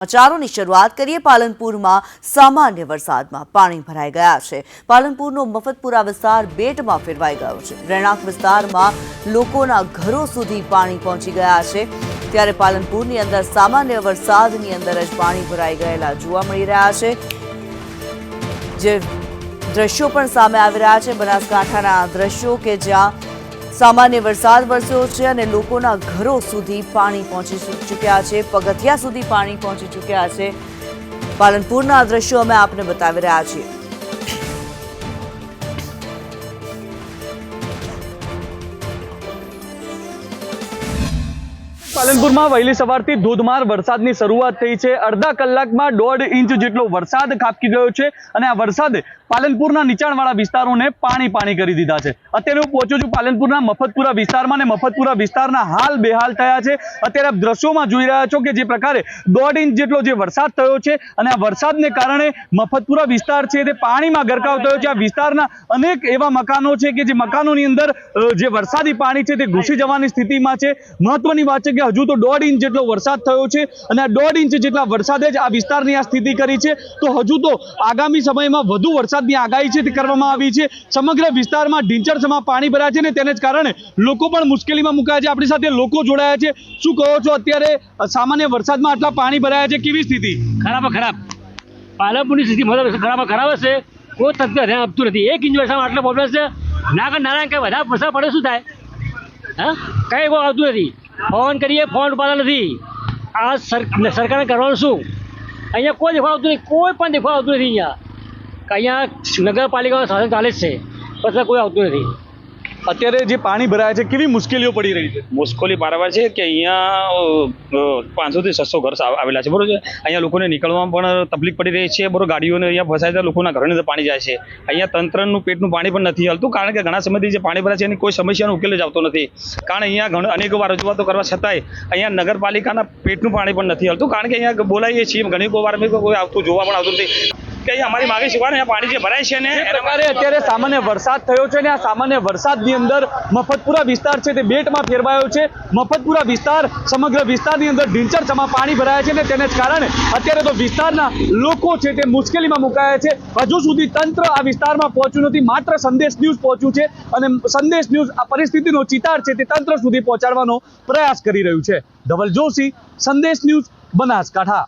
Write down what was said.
સમાચારોની શરૂઆત કરીએ. પાલનપુરમાં સામાન્ય વરસાદમાં પાણી ભરાઈ ગયા છે. પાલનપુરનો મફતપુરા વિસ્તાર બેટમાં ફેરવાઈ ગયો છે. રહેણાંક વિસ્તારમાં લોકોના ઘરો સુધી પાણી પહોંચી ગયા છે. ત્યારે પાલનપુરની અંદર સામાન્ય વરસાદની અંદર જ પાણી ભરાઈ ગયેલા જોવા મળી રહ્યા છે. જે દ્રશ્યો પણ સામે આવી રહ્યા છે. બનાસકાંઠાના દ્રશ્યો કે જ્યાં સામાન્ય વરસાદ વરસ્યો છે અને લોકોના ઘરો સુધી પાણી પહોંચી ચૂક્યા છે. પગથિયા સુધી પાણી પહોંચી ચૂક્યા છે. પાલનપુરના દ્રશ્યો અમે આપને બતાવી રહ્યા છીએ. પાલનપુરમાં વહેલી સવારથી ધોધમાર વરસાદની શરૂઆત થઈ છે. અડધા કલાકમાં દોઢ ઇંચ જેટલો વરસાદ ખાબકી ગયો છે અને આ વરસાદે પાલનપુરના નીચાણવાળા વિસ્તારોને પાણી પાણી કરી દીધા છે. અત્યારે હું પહોંચ્યો છું પાલનપુરના મફતપુરા વિસ્તારમાં અને મફતપુરા વિસ્તારના હાલ બેહાલ થયા છે. અત્યારે આપ દ્રશ્યોમાં જોઈ રહ્યા છો કે જે પ્રકારે દોઢ ઇંચ જેટલો જે વરસાદ થયો છે અને આ વરસાદને કારણે મફતપુરા વિસ્તાર છે તે પાણીમાં ગરકાવ થયો છે. આ વિસ્તારના અનેક એવા મકાનો છે કે જે મકાનોની અંદર જે વરસાદી પાણી છે તે ઘૂસી જવાની સ્થિતિમાં છે. મહત્વની વાત છે કે હજુ તો દોઢ ઇંચ જેટલો વરસાદ થયો છે અને આ દોઢ ઇંચ જેટલા વરસાદે જ આ વિસ્તારની આ સ્થિતિ કરી છે. તો હજુ તો આગામી સમયમાં વધુ વરસાદની આગાહી છે તે કરવામાં આવી છે. સમગ્ર વિસ્તારમાં ઢીંચરસમાં પાણી ભરાયા છે ને તેને જ કારણે લોકો પણ મુશ્કેલીમાં મુકાયા છે. આપણી સાથે લોકો જોડાયા છે. શું કહો છો? અત્યારે સામાન્ય વરસાદમાં આટલા પાણી ભરાયા છે, કેવી સ્થિતિ? ખરાબ ખરાબ. પાલનપુરની સ્થિતિ ખરાબ ખરાબ હશે. કોઈ તત્વ ધ્યાન આપતું નથી. એક ઇંચ વરસાદમાં આટલો પ્રોબ્લેમ છે ના કે નારાયણ કંઈ વધારે વરસાદ પડે શું થાય? હા? કંઈ કોઈ આવતું નથી. ફોન કરીએ, ફોન ઉપાડતા નથી. આ સર સરકારે કરવાનું શું? અહીંયા કોઈ દેખવા આવતું નહીં કોઈ પણ દેખવા આવતું નથી અહીંયા. અહીંયા નગરપાલિકાનું શાસન ચાલે જ છે, પછી કોઈ આવતું નથી. અત્યારે જે પાણી ભરાયા છે, કેવી મુશ્કેલીઓ પડી રહી છે? મુશ્કેલી બરાબર છે કે અહીંયા પાંચસોથી છસો ઘર આવેલા છે, બરોબર છે? અહીંયા લોકોને નીકળવામાં પણ તકલીફ પડી રહી છે, બરોબર, ગાડીઓને અહીંયા ફસાય છે, લોકોના ઘરની અંદર પાણી જાય છે. અહીંયા તંત્રનું પેટનું પાણી પણ નથી હલતું, કારણ કે ઘણા સમયથી જે પાણી ભરાય છે, એની કોઈ સમસ્યાનો ઉકેલ જ આવતો નથી. કારણ અહીંયા ઘણા, અનેક વાર રજૂઆતો કરવા છતાંય અહીંયા નગરપાલિકાના પેટનું પાણી પણ નથી હલતું, કારણ કે અહીંયા બોલાવીએ છીએ, ઘણી વાર કોઈ આવતું જોવા પણ આવતું નથી. કે અમારી માગણી છે અહીંયા પાણી જે ભરાય છે ને પ્રકારે અત્યારે સામાન્ય વરસાદ થયો છે ને આ સામાન્ય વરસાદની અંદર મફતપુરા વિસ્તાર છે તે બેટમાં ફેરવાયો છે. મફતપુરા વિસ્તાર સમગ્ર વિસ્તારની અંદર ઢીંચરચમાં પાણી ભરાયા છે ને તેને જ કારણે અત્યારે તો વિસ્તારના લોકો છે તે મુશ્કેલીમાં મુકાયા છે. હજુ સુધી તંત્ર આ વિસ્તારમાં પહોંચ્યું નથી માત્ર સંદેશ ન્યૂઝ પહોંચ્યું છે અને સંદેશ ન્યૂઝ આ પરિસ્થિતિનો ચિતાર છે તે તંત્ર સુધી પહોંચાડવાનો પ્રયાસ કરી રહ્યું છે. ધવલ જોશી સંદેશ ન્યૂઝ બનાસકાંઠા.